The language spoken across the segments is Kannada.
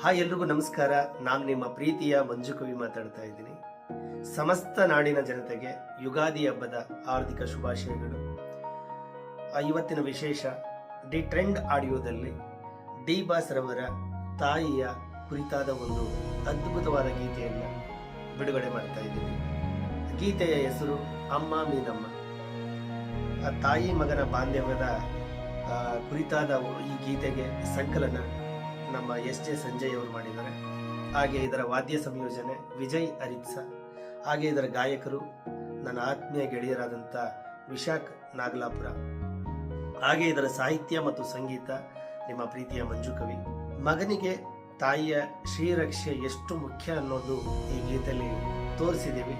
ಹಾಯ್ ಎಲ್ರಿಗೂ ನಮಸ್ಕಾರ. ನಾನು ನಿಮ್ಮ ಪ್ರೀತಿಯ ಮಂಜು ಕವಿ ಮಾತಾಡ್ತಾ ಇದ್ದೀನಿ. ಸಮಸ್ತ ನಾಡಿನ ಜನತೆಗೆ ಯುಗಾದಿ ಹಬ್ಬದ ಹಾರ್ದಿಕ ಶುಭಾಶಯಗಳು. ಇವತ್ತಿನ ವಿಶೇಷ, ದಿ ಟ್ರೆಂಡ್ ಆಡಿಯೋದಲ್ಲಿ ಡಿ ಬಾಸ್ ರವರ ತಾಯಿಯ ಕುರಿತಾದ ಒಂದು ಅದ್ಭುತವಾದ ಗೀತೆಯನ್ನು ಬಿಡುಗಡೆ ಮಾಡ್ತಾ ಇದ್ದೀನಿ. ಗೀತೆಯ ಹೆಸರು ಅಮ್ಮ ಮೀನಮ್ಮ. ಆ ತಾಯಿ ಮಗನ ಬಾಂಧವ್ಯದ ಕುರಿತಾದ ಈ ಗೀತೆಗೆ ಸಂಕಲನ ನಮ್ಮ ಎಸ್ ಜೆ ಸಂಜಯ್ ಅವರು ಮಾಡಿದ್ದಾರೆ. ಹಾಗೆ ಇದರ ವಾದ್ಯ ಸಂಯೋಜನೆ ವಿಜಯ್ ಅರಿತ್ಸ ಹಾಗೆ ಇದರ ಗಾಯಕರು ನನ್ನ ಆತ್ಮೀಯ ಗೆಳೆಯರಾದಂಥ ವಿಶಾಖ್ ನಾಗಲಾಪುರ. ಹಾಗೆ ಇದರ ಸಾಹಿತ್ಯ ಮತ್ತು ಸಂಗೀತ ನಿಮ್ಮ ಪ್ರೀತಿಯ ಮಂಜು ಕವಿ. ಮಗನಿಗೆ ತಾಯಿಯ ಶ್ರೀರಕ್ಷೆ ಎಷ್ಟು ಮುಖ್ಯ ಅನ್ನೋದು ಈ ಗೀತೆಯಲ್ಲಿ ತೋರಿಸಿದ್ದೀವಿ.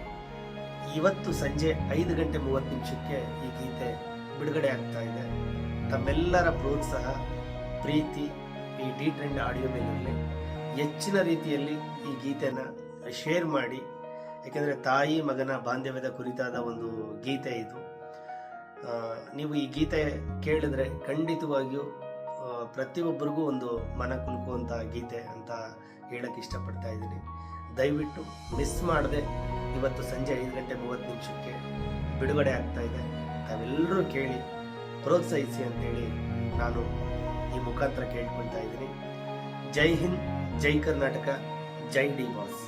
ಇವತ್ತು ಸಂಜೆ ಐದು ಗಂಟೆ ಮೂವತ್ತು ನಿಮಿಷಕ್ಕೆ ಈ ಗೀತೆ ಬಿಡುಗಡೆ ಆಗ್ತಾ ಇದೆ. ತಮ್ಮೆಲ್ಲರ ಪ್ರೋತ್ಸಾಹ, ಪ್ರೀತಿ ಈ ಡಿ ಟ್ರೆಂಡ್ ಆಡಿಯೋ ಮೇಲೆ ಹೆಚ್ಚಿನ ರೀತಿಯಲ್ಲಿ ಈ ಗೀತೆನ ಶೇರ್ ಮಾಡಿ, ಯಾಕೆಂದರೆ ತಾಯಿ ಮಗನ ಬಾಂಧವ್ಯದ ಕುರಿತಾದ ಒಂದು ಗೀತೆ ಇದು. ನೀವು ಈ ಗೀತೆ ಕೇಳಿದ್ರೆ ಖಂಡಿತವಾಗಿಯೂ ಪ್ರತಿಯೊಬ್ಬರಿಗೂ ಒಂದು ಮನ ಕುಲುಕುವಂಥ ಗೀತೆ ಅಂತ ಹೇಳಕ್ಕೆ ಇಷ್ಟಪಡ್ತಾ ಇದ್ದೀನಿ. ದಯವಿಟ್ಟು ಮಿಸ್ ಮಾಡದೆ ಇವತ್ತು ಸಂಜೆ ಐದು ಗಂಟೆ ಮೂವತ್ತು ನಿಮಿಷಕ್ಕೆ ಬಿಡುಗಡೆ ಆಗ್ತಾ ಇದೆ. ತಾವೆಲ್ಲರೂ ಕೇಳಿ, ಪ್ರೋತ್ಸಾಹಿಸಿ ಅಂತೇಳಿ ನಾನು ಈ ಮುಖಾಂತರ ಕೇಳ್ಕೊಳ್ತಾ ಇದ್ದೀನಿ. ಜೈ ಹಿಂದ್ ಜೈ ಕರ್ನಾಟಕ ಜೈ ಡಿ ಬಾಸ್.